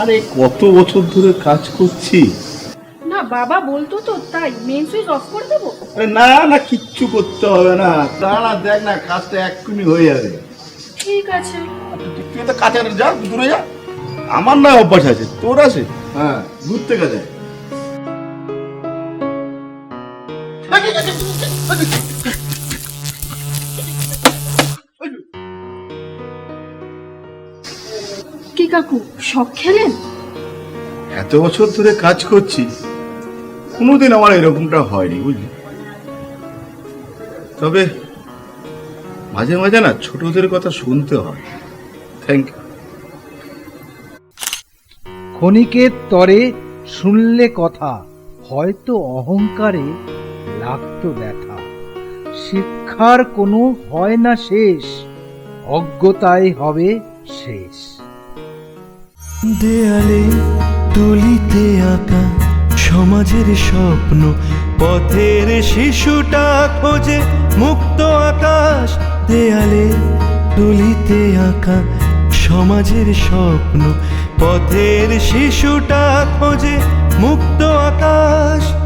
আরে কত বছর ধরে কাজ করছি। না বাবা বলতো তো তাই মেন সুইচ অফ করে দেবো? আরে না না কিচ্ছু করতে হবে না। দাঁড়া দেখ না কাজটা এক্ষুনি হয়ে যাবে। ঠিক আছে। আচ্ছা, তুই তো কাছে যা দূরে যা। আমার না অভ্যাস আছে তোর আছে? হ্যাঁ। ঘুরতে কাছে কি কাকু শখ খেলেন? এত বছর ধরে কাজ করছি। কোনোদিন আমার এরকমটা হয়নি বুঝলি? তবে মাঝে মাঝে না ছোটদের কথা শুনতে হয়। থ্যাংক ইউ ক্ষণিকের তরে শুনলে কথা হয়তো অহংকারে লাগতো ব্যথা শিক্ষার কোনো হয় না শেষ অজ্ঞতাই হবে শেষ। দেয়ালে, তুলিতে আঁকা সমাজের স্বপ্ন, পথের শিশুটা খোঁজে মুক্ত আকাশ। দেয়ালে, তুলিতে আঁকা সমাজের স্বপ্ন, পথের শিশুটা খোঁজে মুক্ত আকাশ।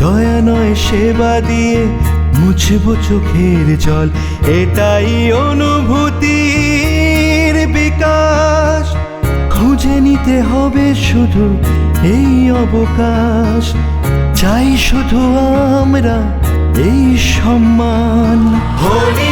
দয়া নয় সেবা দিয়ে মুছব চোখের জল। এটাই অনুভূতির বিকাশ। খুঁজে নিতে হবে শুধু এই অবকাশ। চাই শুধু আমরা এই সম্মান। হয়ে